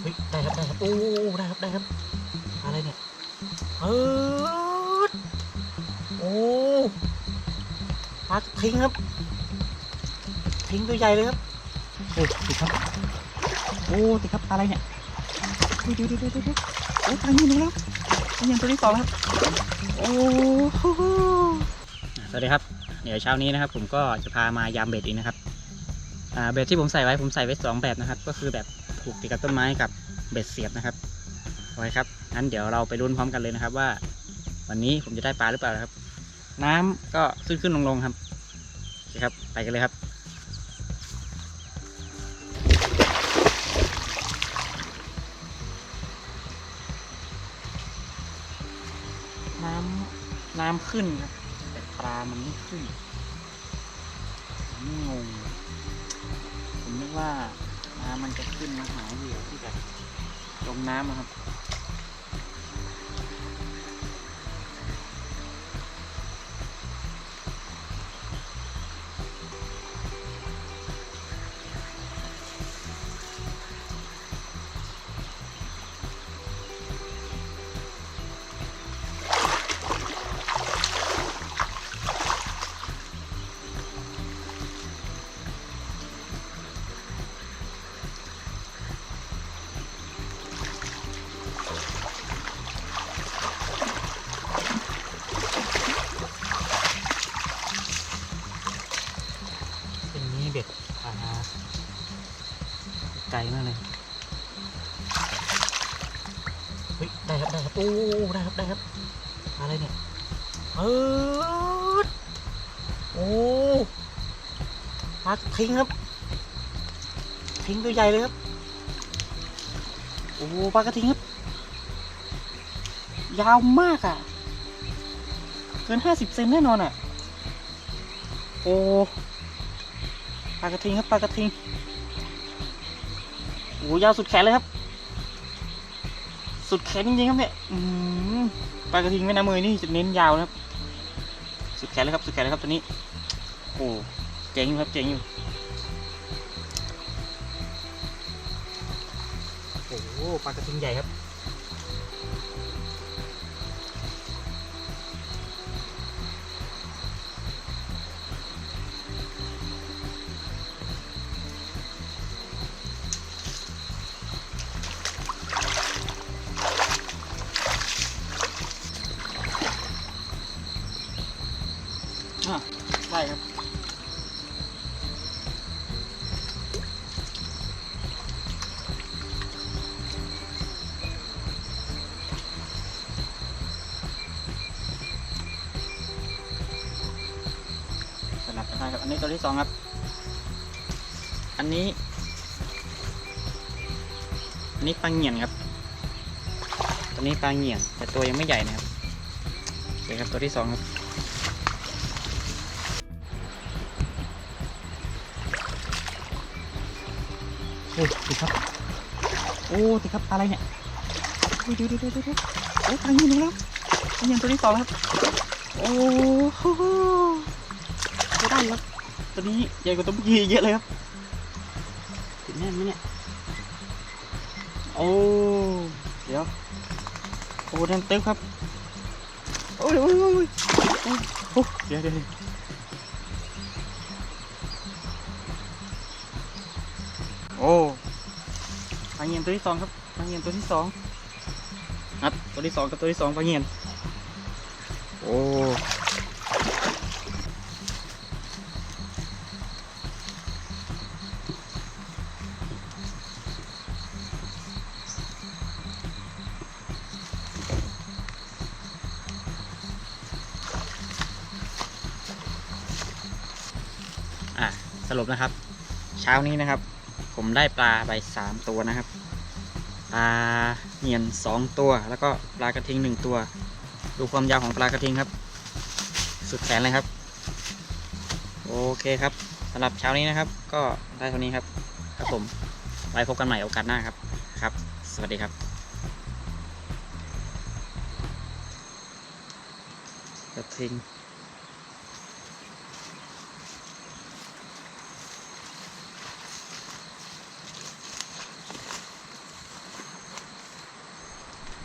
เฮ้ยได้ครับได้ครับโอ้ได้ครับได้ครับ อะไรเนี่ยเออโอ้ปลาทิ้งครับ ทิ้งตัวใหญ่เลยครับโอ้ติดครับโอ้ติดครับอะไรเนี่ยเดี๋ยวเดี๋ยวเดี๋ยวเดี๋ยวโอ้ทางนี้นี่แล้วนี่ยังตัวที่อแล้วครับโอ้สวัสดีครับ เดี๋ยวเช้านี้นะครับ ผมก็จะพามายามเบ็ดอีกนะครับเบ็ดที่ผมใส่ไว้ผมใส่ไว้สองแบบนะครับ ก็คือแบบ ผูกติดกับต้นไม้กับเบ็ดเสียบนะครับโอเคครับงั้นเดี๋ยวเราไปลุ้นพร้อมกันเลยนะครับ ว่า วันนี้ผมจะได้ปลาหรือเปล่าครับ น้ำก็ขึ้นขึ้นลงลงครับโอเคครับ ไปกันเลยครับน้ำน้ำขึ้นครับ แต่ปลามันไม่ขึ้นผมงงผมนึกว่า มันจะขึ้นมาหาเหยื่อที่แบบจมน้ำอะครับ ลมากเลยเฮ้ยได้ครับได้ครับโอ้ได้ครับได้ครับ อะไรเนี่ยเออโอ้ปลาทิ้งครับ ทิ้งตัวใหญ่เลยครับ โอ้ปลากระทิงครับ ยาวมากอะ เกินห้าสิบเซนแน่นอนอะ โอ้ปลากระทิงครับปลากระทิง โอ้ยาวสุดแขนเลยครับ สุดแขนจริงๆครับเนี่ยปลากระทิงแม่น้ำมือนี่จะเน้นยาวนะครับ สุดแขนเลยครับ สุดแขนเลยครับตัวนี้ โอ้เจ๋งอยู่ครับ เจ๋งอยู่ โอ้โหปลากระทิงใหญ่ครับ ได้ครับ สลับกันได้ครับ อันนี้ตัวที่สองครับ อันนี้ อันนี้ปลาเหงี่ยนครับ ตัวนี้ปลาเหงี่ยน แต่ตัวยังไม่ใหญ่นะครับโอเคครับ ตัวที่สองครับ อ้ติดครับ โอ้ติดครับอะไรเนี่ยเดี๋ยวเดี๋ยวเดี๋ยวเดี๋ยวโอ้ทางนี้นี่แล้วนี่ยังตัวที่อแล้วครับโอ้โหได้ครับตัวนี้ใหญ่กว่าตัวเมื่อกี้เยอะเลยครับติดแน่นไหมเนี่ยโอ้เดี๋ยวโอ้แน่นเต็มครับโอ้ยโอ้ยโอ้ยโอ้ยโอ้ยเดี๋ยวเดี๋ยว โอ้ปลาเงียนตัวที่สองครับปลาเงียนตัวที่สองครับตัวที่สองกับตัวที่สองปลาเงียนโอ้อะสรุปนะครับ เช้านี้นะครับ ผมได้ปลาไปสามตัวนะครับ ปลาเหียนสองตัว แล้วก็ปลากระทิงหนึ่งตัว ดูความยาวของปลากระทิงครับ สุดแขนเลยครับ โอเคครับสำหรับเช้านี้นะครับ ก็ได้เท่านี้ครับ ครับผม ไว้พบกันใหม่โอกาสหน้าครับ ครับ สวัสดีครับ กระทิง